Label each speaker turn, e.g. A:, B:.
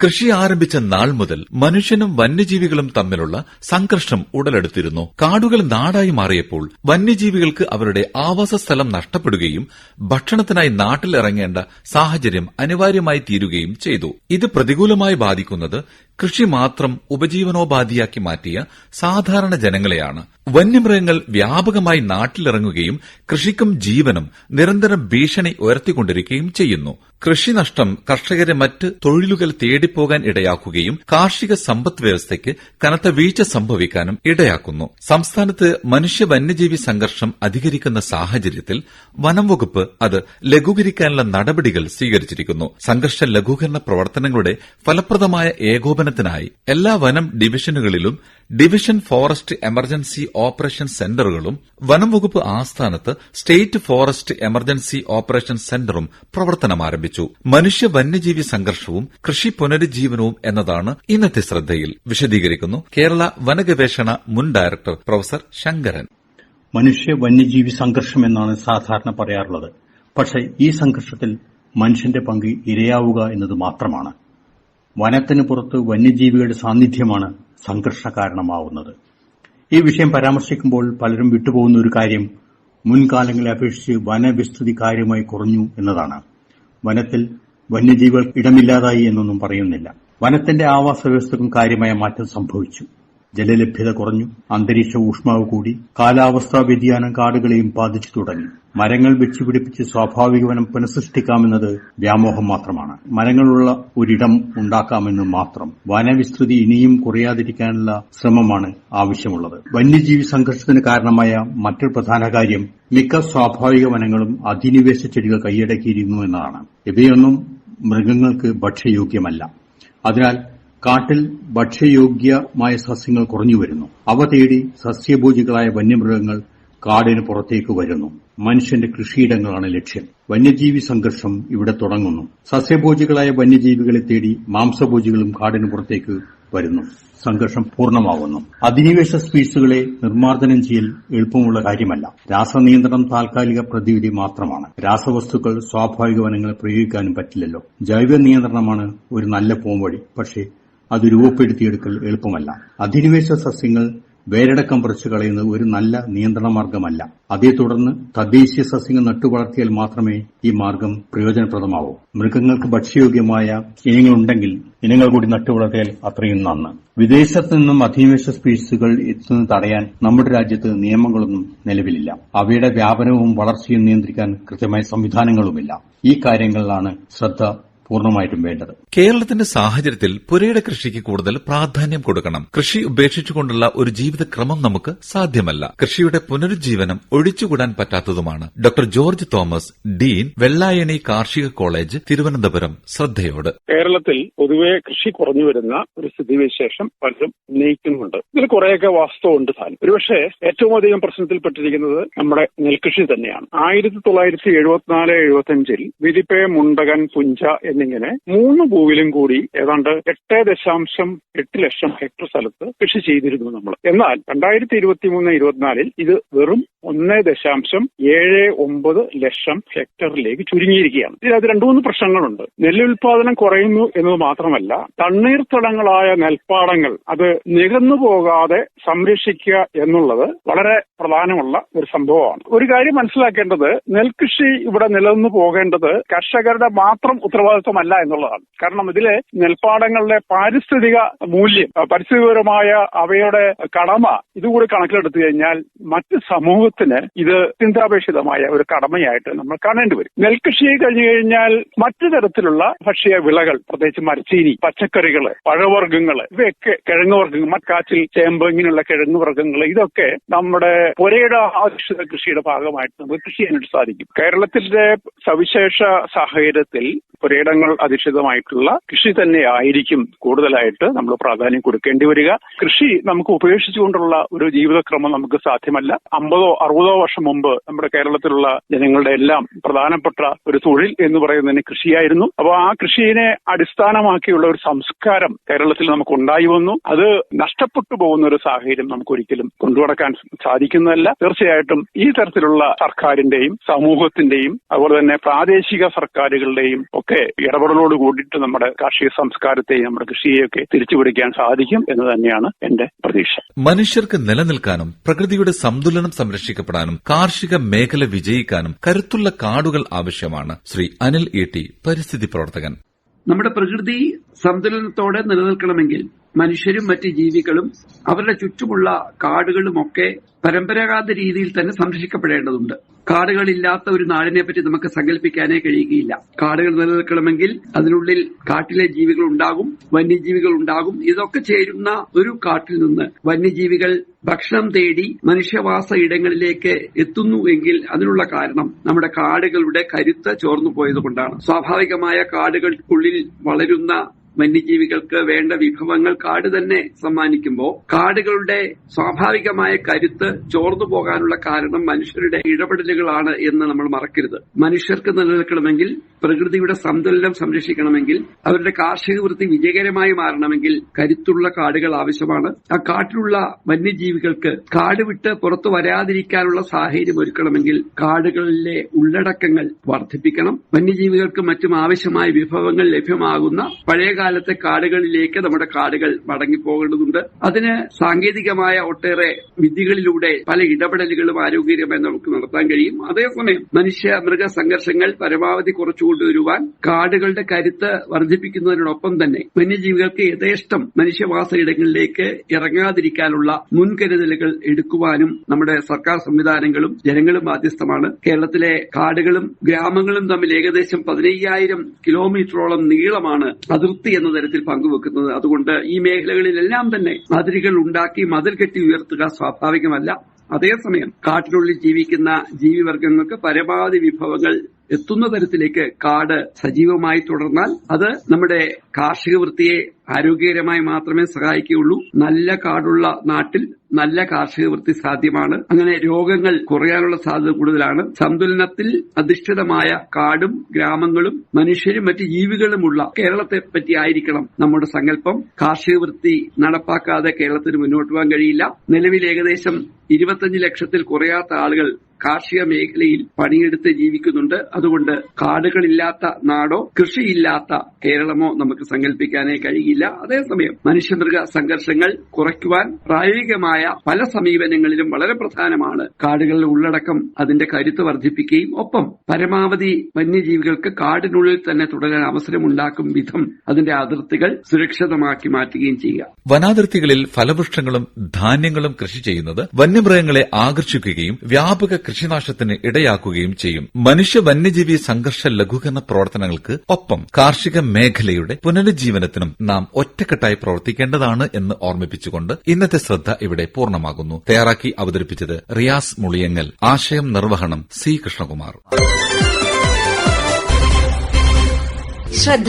A: കൃഷി ആരംഭിച്ച നാൾ മുതൽ മനുഷ്യനും വന്യജീവികളും തമ്മിലുള്ള സംഘർഷം ഉടലെടുത്തിരുന്നു. കാടുകൾ നാടായി മാറിയപ്പോൾ വന്യജീവികൾക്ക് അവരുടെ ആവാസസ്ഥലം നഷ്ടപ്പെടുകയും ഭക്ഷണത്തിനായി നാട്ടിലിറങ്ങേണ്ട സാഹചര്യം അനിവാര്യമായി തീരുകയും ചെയ്തു. ഇത് പ്രതികൂലമായി ബാധിക്കുന്നത് കൃഷി മാത്രം ഉപജീവനോപാധിയാക്കി മാറ്റിയ സാധാരണ ജനങ്ങളെയാണ് വന്യമൃഗങ്ങൾ വ്യാപകമായി നാട്ടിലിറങ്ങുകയും കൃഷിക്കും ജീവനും നിരന്തരം ഭീഷണി ഉയർത്തിക്കൊണ്ടിരിക്കുകയും ചെയ്യുന്നു. കൃഷിനഷ്ടം കർഷകരെ മറ്റ് തൊഴിലുകൾ തേടിപ്പോകാൻ ഇടയാക്കുകയും കാർഷിക സമ്പദ് വ്യവസ്ഥയ്ക്ക് കനത്ത വീഴ്ച സംഭവിക്കാനും ഇടയാക്കുന്നു. സംസ്ഥാനത്ത് മനുഷ്യ വന്യജീവി സംഘർഷം അധികരിക്കുന്ന സാഹചര്യത്തിൽ വനം വകുപ്പ് അത് ലഘൂകരിക്കാനുള്ള നടപടികൾ സ്വീകരിച്ചിരിക്കുന്നു. സംഘർഷ ലഘൂകരണ പ്രവർത്തനങ്ങളുടെ ഫലപ്രദമായ ഏകോപനത്തിനായി എല്ലാ വനം ഡിവിഷനുകളിലും ഡിവിഷൻ ഫോറസ്റ്റ് എമർജൻസി ഓപ്പറേഷൻ സെന്ററുകളും വനം വകുപ്പ് ആസ്ഥാനത്ത് സ്റ്റേറ്റ് ഫോറസ്റ്റ് എമർജൻസി ഓപ്പറേഷൻ സെന്ററും പ്രവർത്തനം ആരംഭിച്ചു. മനുഷ്യ വന്യജീവി സംഘർഷവും കൃഷി പുനരുജ്ജീവനവും എന്നതാണ് ഇന്നത്തെ ശ്രദ്ധയിൽ. വിശദീകരിക്കുന്നു കേരള വനഗവേഷണ മുൻ ഡയറക്ടർ പ്രൊഫസർ ശങ്കരൻ.
B: മനുഷ്യ വന്യജീവി സംഘർഷം എന്നാണ് സാധാരണ പറയാറുള്ളത്. പക്ഷേ ഈ സംഘർഷത്തിൽ മനുഷ്യന്റെ പങ്ക് ഇരയാവുക എന്നത് മാത്രമാണ്. വനത്തിന് പുറത്ത് വന്യജീവികളുടെ സാന്നിധ്യമാണ് സംഘർഷ കാരണമാവുന്നത് ഈ വിഷയം പരാമർശിക്കുമ്പോൾ പലരും വിട്ടുപോകുന്ന ഒരു കാര്യം മുൻകാലങ്ങളെ അപേക്ഷിച്ച് വനവിസ്തൃതി കാര്യമായി കുറഞ്ഞു എന്നതാണ്. വനത്തിൽ വന്യജീവികൾ ഇടമില്ലാതായി എന്നൊന്നും പറയുന്നില്ല. വനത്തിന്റെ ആവാസ വ്യവസ്ഥക്കും കാര്യമായ മാറ്റം സംഭവിച്ചു. ജലലഭ്യത കുറഞ്ഞു അന്തരീക്ഷ ഊഷ്മാവ് കൂടി കാലാവസ്ഥാ വ്യതിയാനം കാടുകളെയും ബാധിച്ചു തുടങ്ങി. മരങ്ങൾ വെച്ചുപിടിപ്പിച്ച് സ്വാഭാവിക വനം പുനഃസൃഷ്ടിക്കാമെന്നത് വ്യാമോഹം മാത്രമാണ്. മരങ്ങളുള്ള ഒരിടം ഉണ്ടാക്കാമെന്ന് മാത്രം. വനവിസ്തൃതി ഇനിയും കുറയാതിരിക്കാനുള്ള ശ്രമമാണ് ആവശ്യമുള്ളത്. വന്യജീവി സംഘർഷത്തിന് കാരണമായ മറ്റൊരു പ്രധാന കാര്യം മിക്ക സ്വാഭാവിക വനങ്ങളും അധിനിവേശ ചെടികൾ കൈയടക്കിയിരുന്നു എന്നതാണ്. ഇവയൊന്നും മൃഗങ്ങൾക്ക് ഭക്ഷ്യയോഗ്യമല്ല. അതിനാൽ കാട്ടിൽ ഭക്ഷ്യയോഗ്യമായ സസ്യങ്ങൾ കുറഞ്ഞുവരുന്നു അവ തേടി സസ്യഭോജികളായ വന്യമൃഗങ്ങൾ കാടിന് പുറത്തേക്ക് വരുന്നു. മനുഷ്യന്റെ കൃഷിയിടങ്ങളാണ് ലക്ഷ്യം. വന്യജീവി സംഘർഷം ഇവിടെ തുടങ്ങുന്നു. സസ്യഭോജികളായ വന്യജീവികളെ തേടി മാംസഭോജികളും കാടിന് പുറത്തേക്ക് വരുന്നു. സംഘർഷം പൂർണമാവുന്നു. അധിനിവേശ സ്പീഷീസുകളെ നിർമ്മാർജനം ചെയ്യൽ എളുപ്പമുള്ള കാര്യമല്ല. രാസനിയന്ത്രണം താൽക്കാലിക പ്രതിവിധി മാത്രമാണ്. രാസവസ്തുക്കൾ സ്വാഭാവിക വനങ്ങളെ പ്രയോഗിക്കാനും പറ്റില്ലല്ലോ. ജൈവ നിയന്ത്രണമാണ് ഒരു നല്ല പോംവഴി. പക്ഷേ അത് രൂപപ്പെടുത്തിയെടുക്കൽ എളുപ്പമല്ല. അധിനിവേശ സസ്യങ്ങൾ വേരടക്കം പറിച്ചു കളയുന്നത് ഒരു നല്ല നിയന്ത്രണ മാർഗമല്ല അതേ തുടർന്ന് തദ്ദേശീയ സസ്യങ്ങൾ നട്ടുവളർത്തിയാൽ മാത്രമേ ഈ മാർഗം പ്രയോജനപ്രദമാവൂ. മൃഗങ്ങൾക്ക് ഭക്ഷ്യയോഗ്യമായ ഇനങ്ങളുണ്ടെങ്കിൽ ഇനങ്ങൾ കൂടി നട്ടുവളർത്തിയാൽ അത്രയും നന്ന്. വിദേശത്ത് നിന്നും അധിനിവേശ സ്പീഷീസുകൾ എത്തുന്നത് തടയാൻ നമ്മുടെ രാജ്യത്ത് നിയമങ്ങളൊന്നും നിലവിലില്ല. അവയുടെ വ്യാപനവും വളർച്ചയും നിയന്ത്രിക്കാൻ കൃത്യമായ സംവിധാനങ്ങളുമില്ല. ഈ കാര്യങ്ങളിലാണ് ശ്രദ്ധ പൂർണമായിട്ടും വേണ്ടത്.
A: കേരളത്തിന്റെ സാഹചര്യത്തിൽ പുരയുടെ കൃഷിക്ക് കൂടുതൽ പ്രാധാന്യം കൊടുക്കണം. കൃഷി ഉപേക്ഷിച്ചുകൊണ്ടുള്ള ഒരു ജീവിതക്രമം നമുക്ക് സാധ്യമല്ല. കൃഷിയുടെ പുനരുജ്ജീവനം ഒഴിച്ചുകൂടാൻ പറ്റാത്തതുമാണ്. Doctor George Thomas dean Vellayani കാർഷിക കോളേജ് തിരുവനന്തപുരം ശ്രദ്ധയോട്.
C: കേരളത്തിൽ പൊതുവെ കൃഷി കുറഞ്ഞു വരുന്ന ഒരു സ്ഥിതിവിശേഷം പലരും ഉന്നയിക്കുന്നുണ്ട്. ഇതിൽ കുറെയൊക്കെ വാസ്തവമുണ്ട് താനും ഒരുപക്ഷെ ഏറ്റവും അധികം പ്രശ്നത്തിൽപ്പെട്ടിരിക്കുന്നത് നമ്മുടെ നെൽകൃഷി തന്നെയാണ്. ആയിരത്തി തൊള്ളായിരത്തി എഴുപത്തിനാല് എഴുപത്തിയഞ്ചിൽ വിരിപ്പെ മുണ്ടകൻ പുഞ്ച എന്നിങ്ങനെ മൂന്ന് ഭൂവിലും കൂടി ഏതാണ്ട് എട്ട് ദശാംശം എട്ട് ലക്ഷം ഹെക്ടർ സ്ഥലത്ത് കൃഷി ചെയ്തിരുന്നു നമ്മൾ. എന്നാൽ രണ്ടായിരത്തി ഇരുപത്തി മൂന്ന് ഇരുപത്തിനാലിൽ ഇത് വെറും ഒന്ന് ദശാംശം ഏഴ് ഒമ്പത് ലക്ഷം ഹെക്ടറിലേക്ക് ചുരുങ്ങിയിരിക്കുകയാണ്. ഇതിനകത്ത് രണ്ടു മൂന്ന് പ്രശ്നങ്ങളുണ്ട്. നെല്ല് ഉൽപാദനം കുറയുന്നു എന്നത് മാത്രമല്ല തണ്ണീർത്തടങ്ങളായ നെൽപ്പാടങ്ങൾ അത് നികന്നു പോകാതെ സംരക്ഷിക്കുക എന്നുള്ളത് വളരെ പ്രധാനമുള്ള ഒരു സംഭവമാണ്. ഒരു കാര്യം മനസ്സിലാക്കേണ്ടത് നെൽകൃഷി ഇവിടെ നിലനിന്നു പോകേണ്ടത് കർഷകരുടെ മാത്രം ഉത്തരവാദിത്വമല്ല എന്നുള്ളതാണ്. കാരണം ഇതിലെ നെൽപ്പാടങ്ങളുടെ പാരിസ്ഥിതിക മൂല്യം പരിസ്ഥിതിപരമായ അവയുടെ കടമ ഇതുകൂടി കണക്കിലെടുത്തു കഴിഞ്ഞാൽ മറ്റ് സമൂഹത്തിന് ഇത് ചിന്താപേക്ഷിതമായ ഒരു കടമയായിട്ട് നമ്മൾ കാണേണ്ടി വരും. നെൽകൃഷി കഴിഞ്ഞു കഴിഞ്ഞാൽ മറ്റു തരത്തിലുള്ള ഭക്ഷ്യ വിളകൾ പ്രത്യേകിച്ച് മരച്ചീനി പച്ചക്കറികൾ പഴവർഗങ്ങൾ ഇവയൊക്കെ കിഴങ്ങ് വർഗങ്ങൾ മക്കാച്ചിൽ ചേമ്പ് ഇങ്ങനെയുള്ള കിഴങ്ങ് വർഗങ്ങൾ ഇതൊക്കെ നമ്മുടെ പുരയുടെ ആവശ്യത കൃഷിയുടെ ഭാഗമായിട്ട് നമുക്ക് കൃഷി ചെയ്യാനായിട്ട് സാധിക്കും. കേരളത്തിന്റെ സവിശേഷ സാഹചര്യത്തിൽ പുരയിടങ്ങൾ അധിഷ്ഠിതമായിട്ടുള്ള കൃഷി തന്നെ ആയിരിക്കും കൂടുതലായിട്ട് നമ്മൾ പ്രാധാന്യം കൊടുക്കേണ്ടി വരിക. കൃഷി നമുക്ക് ഉപേക്ഷിച്ചുകൊണ്ടുള്ള ഒരു ജീവിതക്രമം നമുക്ക് സാധ്യമല്ല. അമ്പതോ അറുപതോ വർഷം മുമ്പ് നമ്മുടെ കേരളത്തിലുള്ള ജനങ്ങളുടെ എല്ലാം പ്രധാനപ്പെട്ട ഒരു തൊഴിൽ എന്ന് പറയുന്നതിന് കൃഷിയായിരുന്നു. അപ്പോൾ ആ കൃഷിയെ അടിസ്ഥാനമാക്കിയുള്ള ഒരു സംസ്കാരം കേരളത്തിൽ നമുക്ക് ഉണ്ടായി വന്നു. അത് നഷ്ടപ്പെട്ടു പോകുന്ന ഒരു സാഹചര്യം നമുക്ക് ഒരിക്കലും കൊണ്ടുനടക്കാൻ സാധിക്കുന്നതല്ല. തീർച്ചയായിട്ടും ഈ തരത്തിലുള്ള സർക്കാരിന്റെയും സമൂഹത്തിന്റെയും അതുപോലെ തന്നെ പ്രാദേശിക സർക്കാരുകളുടെയും ഒക്കെ ഇടപെടലോട് കൂടിയിട്ട് നമ്മുടെ കാർഷിക സംസ്കാരത്തെയും നമ്മുടെ കൃഷിയെയൊക്കെ തിരിച്ചുപിടിക്കാൻ സാധിക്കും എന്ന് തന്നെയാണ് എന്റെ പ്രതീക്ഷ.
A: മനുഷ്യർക്ക് നിലനിൽക്കാനും പ്രകൃതിയുടെ സന്തുലനം സംരക്ഷിക്കപ്പെടാനും കാർഷിക മേഖല വിജയിക്കാനും കരുത്തുള്ള കാടുകൾ ആവശ്യമാണ്. ശ്രീ അനിൽ ഇ ടി പരിസ്ഥിതി പ്രവർത്തകൻ.
D: നമ്മുടെ പ്രകൃതി സന്തുലനത്തോടെ നിലനിൽക്കണമെങ്കിൽ മനുഷ്യരും മറ്റ് ജീവികളും അവരുടെ ചുറ്റുമുള്ള കാടുകളുമൊക്കെ പരമ്പരാഗത രീതിയിൽ തന്നെ സംരക്ഷിക്കപ്പെടേണ്ടതുണ്ട്. കാടുകളില്ലാത്ത ഒരു നാടിനെ പറ്റി നമുക്ക് സങ്കല്പിക്കാനേ കഴിയുകയില്ല. കാടുകൾ നിലനിൽക്കണമെങ്കിൽ അതിനുള്ളിൽ കാട്ടിലെ ജീവികൾ ഉണ്ടാകും വന്യജീവികൾ ഉണ്ടാകും ഇതൊക്കെ ചേരുന്ന ഒരു കാട്ടിൽ നിന്ന് വന്യജീവികൾ ഭക്ഷണം തേടി മനുഷ്യവാസ ഇടങ്ങളിലേക്ക് എത്തുന്നു എങ്കിൽ അതിനുള്ള കാരണം നമ്മുടെ കാടുകളുടെ കരുത്ത് ചോർന്നു പോയതുകൊണ്ടാണ്. സ്വാഭാവികമായ കാടുകൾക്കുള്ളിൽ വളരുന്ന വന്യജീവികൾക്ക് വേണ്ട വിഭവങ്ങൾ കാട് തന്നെ സമ്മാനിക്കുമ്പോൾ കാടുകളുടെ സ്വാഭാവികമായ കരുത്ത് ചോർന്നു പോകാനുള്ള കാരണം മനുഷ്യരുടെ ഇടപെടലുകളാണ് എന്ന് നമ്മൾ മറക്കരുത്. മനുഷ്യർക്ക് നിലനിൽക്കണമെങ്കിൽ പ്രകൃതിയുടെ സന്തുലനം സംരക്ഷിക്കണമെങ്കിൽ അവരുടെ കാർഷിക വൃത്തി വിജയകരമായി മാറണമെങ്കിൽ കരുത്തുള്ള കാടുകൾ ആവശ്യമാണ്. ആ കാട്ടിലുള്ള വന്യജീവികൾക്ക് കാട് വിട്ട് പുറത്തു വരാതിരിക്കാനുള്ള സാഹചര്യം ഒരുക്കണമെങ്കിൽ കാടുകളിലെ ഉള്ളടക്കങ്ങൾ വർദ്ധിപ്പിക്കണം. വന്യജീവികൾക്ക് മറ്റും ആവശ്യമായ വിഭവങ്ങൾ ലഭ്യമാകുന്ന പഴയകാലത്തെ കാടുകളിലേക്ക് നമ്മുടെ കാടുകൾ മടങ്ങിപ്പോകേണ്ടതുണ്ട്. അതിന് സാങ്കേതികമായ ഒട്ടേറെ വിധികളിലൂടെ പല ഇടപെടലുകളും ആരോഗ്യകരമായി നമുക്ക് നടത്താൻ കഴിയും. അതേസമയം മനുഷ്യ മൃഗ സംഘർഷങ്ങൾ പരമാവധി കുറച്ചുകൊണ്ടുവരുവാൻ കാടുകളുടെ കരുത്ത് വർദ്ധിപ്പിക്കുന്നതിനോടൊപ്പം തന്നെ വന്യജീവികൾക്ക് യഥേഷ്ടം മനുഷ്യവാസ ഇടങ്ങളിലേക്ക് ഇറങ്ങാതിരിക്കാനുള്ള മുൻകരുതലുകൾ എടുക്കുവാനും നമ്മുടെ സർക്കാർ സംവിധാനങ്ങളും ജനങ്ങളും ബാധ്യസ്ഥമാണ്. കേരളത്തിലെ കാടുകളും ഗ്രാമങ്ങളും തമ്മിൽ ഏകദേശം പതിനയ്യായിരം കിലോമീറ്ററോളം നീളമാണ് അതിർത്തി എന്ന തരത്തിൽ പങ്കുവെക്കുന്നത്. അതുകൊണ്ട് ഈ മേഖലകളിലെല്ലാം തന്നെ അതിരുകൾ ഉണ്ടാക്കി മതിൽ കെട്ടി ഉയർത്തുക സ്വാഭാവികമല്ല. അതേസമയം കാട്ടിനുള്ളിൽ ജീവിക്കുന്ന ജീവിവർഗങ്ങൾക്ക് പരമാവധി വിഭവങ്ങൾ എത്തുന്ന തരത്തിലേക്ക് കാട് സജീവമായി തുടർന്നാൽ അത് നമ്മുടെ കാർഷിക വൃത്തിയെ ആരോഗ്യകരമായി മാത്രമേ സഹായിക്കുകയുള്ളൂ. നല്ല കാടുള്ള നാട്ടിൽ നല്ല കാർഷിക വൃത്തി സാധ്യമാണ്. അങ്ങനെ രോഗങ്ങൾ കുറയാനുള്ള സാധ്യത കൂടുതലാണ്. സന്തുലനത്തിൽ അധിഷ്ഠിതമായ കാടും ഗ്രാമങ്ങളും മനുഷ്യരും മറ്റ് ജീവികളുമുള്ള കേരളത്തെ പറ്റി ആയിരിക്കണം നമ്മുടെ സങ്കല്പം. കാർഷിക വൃത്തി നടപ്പാക്കാതെ കേരളത്തിന് മുന്നോട്ട് പോകാൻ കഴിയില്ല. നിലവിൽ ഏകദേശം ഇരുപത്തഞ്ച് ലക്ഷത്തിൽ കുറയാത്ത ആളുകൾ കാർഷിക മേഖലയിൽ പണിയെടുത്ത് ജീവിക്കുന്നുണ്ട്. അതുകൊണ്ട് കാടുകളില്ലാത്ത നാടോ കൃഷിയില്ലാത്ത കേരളമോ നമുക്ക് സങ്കല്പിക്കാനേ കഴിയില്ല. അതേസമയം മനുഷ്യമൃഗ സംഘർഷങ്ങൾ കുറയ്ക്കുവാൻ പ്രായോഗികമായ പല സമീപനങ്ങളിലും വളരെ പ്രധാനമാണ് കാടുകളിലെ ഉള്ളടക്കം അതിന്റെ കരുത്ത് വർദ്ധിപ്പിക്കുകയും ഒപ്പം പരമാവധി വന്യജീവികൾക്ക് കാടിനുള്ളിൽ തന്നെ തുടരാൻ അവസരമുണ്ടാക്കും വിധം അതിന്റെ അതിർത്തികൾ സുരക്ഷിതമാക്കി മാറ്റുകയും ചെയ്യുക.
A: വനാതിർത്തികളിൽ ഫലവൃക്ഷങ്ങളും ധാന്യങ്ങളും കൃഷി ചെയ്യുന്നത് വന്യമൃഗങ്ങളെ ആകർഷിക്കുകയും വ്യാപക കൃഷിനാശത്തിന് ഇടയാക്കുകയും ചെയ്യും. മനുഷ്യ വന്യജീവി സംഘർഷ ലഘൂകരണ പ്രവർത്തനങ്ങൾക്ക് ഒപ്പം കാർഷിക മേഖലയുടെ പുനരുജ്ജീവനത്തിനും നാം ഒറ്റക്കെട്ടായി പ്രവർത്തിക്കേണ്ടതാണ് എന്ന് ഓർമ്മിപ്പിച്ചുകൊണ്ട് ഇന്നത്തെ ശ്രദ്ധ ഇവിടെ പൂർണമാകുന്നു. തയ്യാറാക്കി അവതരിപ്പിച്ചത് റിയാസ് മുളിയങ്ങൽ. ആശയം നിർവഹണം സി കൃഷ്ണകുമാർ.
E: ശ്രദ്ധ.